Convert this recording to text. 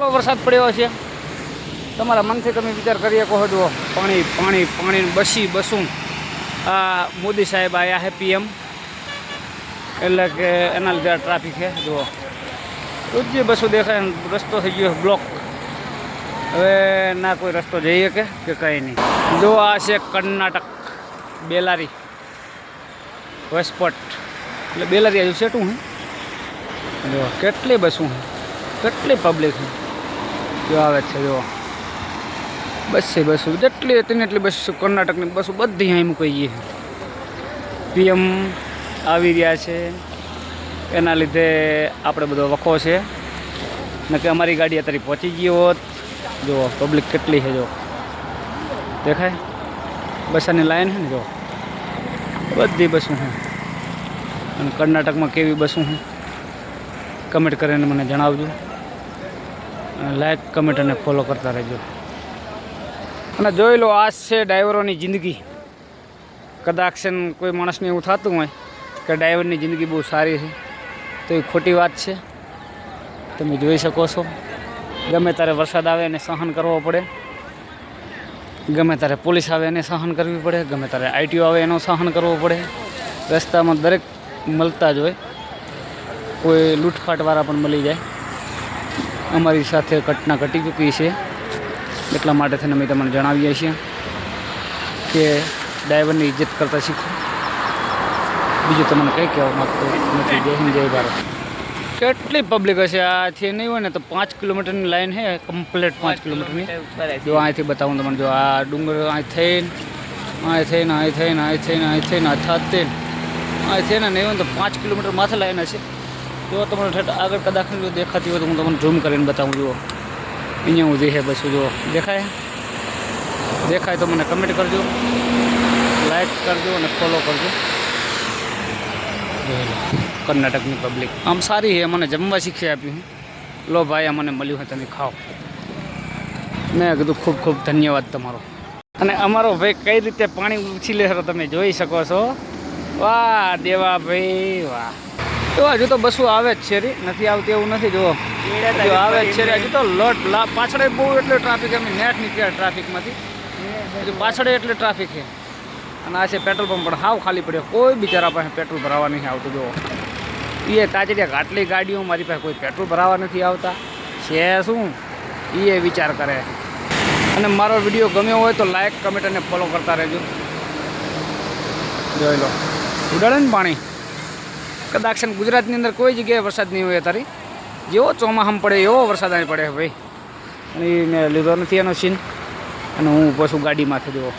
કેટલો વરસાદ પડ્યો છે તમારા મનથી તમે વિચાર કરી શકો છો પાણી પાણી પાણી, બસી, બસું. આ મોદી સાહેબ આવ્યા હે પીએમ. એટલે કે એના લીધે ટ્રાફિક છે જુઓ. જે બસો દેખાય રસ્તો થઈ ગયો બ્લોક હવે ના કોઈ રસ્તો જઈએ કે કે કંઈ નહીં. જો આ છે કર્ણાટક, બેલારી વસપટ એટલે બેલારી હજુ સેટું હું? જો કેટલી બસું કેટલી પબ્લિક હે? જો આવે છે જો બસ છે, બસો. જેટલી હતી ને એટલી બસ કર્ણાટકની બસો બધી અહીં મૂકાઈ ગઈ પીએમ આવી રહ્યા છે. એના લીધે આપણે બધો વખો છે. ને કે અમારી ગાડી અત્યારે પહોંચી ગઈ હોત. જો પબ્લિક કેટલી છે જો દેખાય? બસાની લાઈન છે ને જો બધી બસો છે. અને કર્ણાટકમાં કેવી બસું છે? કમેન્ટ કરીને મને જણાવજો. લાઈક, કમેન્ટ અને ફોલો કરતા રહેજો. અને જોઈ લો આ છે ડ્રાઈવરોની જિંદગી. કદાચ કોઈ માણસને એવું થતું હોય કે ડ્રાઈવરની જિંદગી બહુ સારી છે. તો એ ખોટી વાત છે. તમે જોઈ શકો છો. ગમે ત્યારે વરસાદ આવે એને સહન કરવો પડે. ગમે ત્યારે પોલીસ આવે એને સહન કરવી પડે. ગમે ત્યારે આઈટીઓ આવે એનો સહન કરવો પડે. રસ્તામાં દરેક મળતા જ હોય. કોઈ લૂંટફાટવાળા પણ મળી જાય. અમારી સાથે ઘટના ઘટી ચૂકી છે. એટલા માટે થઈને અમે તમને જણાવીએ છીએ કે ડ્રાઈવરની ઇજ્જત કરતા શીખો. બીજું તમને કંઈ કહેવા માગતો નથી. જય હિન્દ જય ભારત. કેટલી પબ્લિક હશે? આથી નહીં હોય ને તો પાંચ કિલોમીટરની લાઈન છે કમ્પ્લીટ પાંચ કિલોમીટરની. જો અહીંથી બતાવું તમને જો આ ડુંગર અહીં થઈને અહીં થઈને અહીં થઈને અહીં થઈને અહીં થઈને આ થઈને અહીં થઈને નહીં હોય ને તો પાંચ કિલોમીટર માથે લાઈન હશે. જો તમને ઠેઠ આગળ કદાચ જો દેખાતી હોય તો હું તમને ઝૂમ કરીને બતાવું, જુઓ. અહીંયા હું છે બસ, જુઓ. દેખાય? દેખાય તો મને કમેન્ટ કરજો. લાઈક કરજો અને ફોલો કરજો. કર્ણાટકની પબ્લિક આમ સારી છે, મને જમવા શીખી આપ્યું લો ભાઈ મને મળ્યું હોય તમે ખાઓ. મેં કીધું, ખૂબ ખૂબ ધન્યવાદ તમારો. અને અમારો ભાઈ કઈ રીતે પાણી ઉછીલે તમે જોઈ શકો છો. વાહ દેવા ભાઈ વાહ. તો હજુ તો બસો આવે જ છે રી. નથી આવતી એવું નથી જોવો હજુ આવે જ છે હજુ તો લોટ લા પાછળ બહુ એટલે ટ્રાફિક અમે નેટ નીકળ્યા ટ્રાફિકમાંથી હજુ પાછળ એટલે ટ્રાફિક છે. અને આ છે પેટ્રોલ પંપ પણ હાવ ખાલી પડ્યો. કોઈ બિચારા પાસે પેટ્રોલ ભરાવા નહીં આવતું જોવો એ તાજડિયા આટલી ગાડીઓ મારી પાસે કોઈ પેટ્રોલ ભરાવા નથી આવતા. છે શું? એ વિચાર કરે. અને મારો વીડિયો ગમ્યો હોય તો લાઈક કમેન્ટ અને ફોલો કરતા રહેજો. જોઈ લો. ઉડાડે ને પાણી? કદાચ ગુજરાતની અંદર કોઈ જગ્યાએ વરસાદ નહીં હોય અત્યારે. જેવો ચોમાસામાં પડે, એવો વરસાદ અહીં પડે ભાઈ. અને મેં લીધો નથી એનો સીન. અને હું ઊભો છું ગાડીમાંથી જુઓ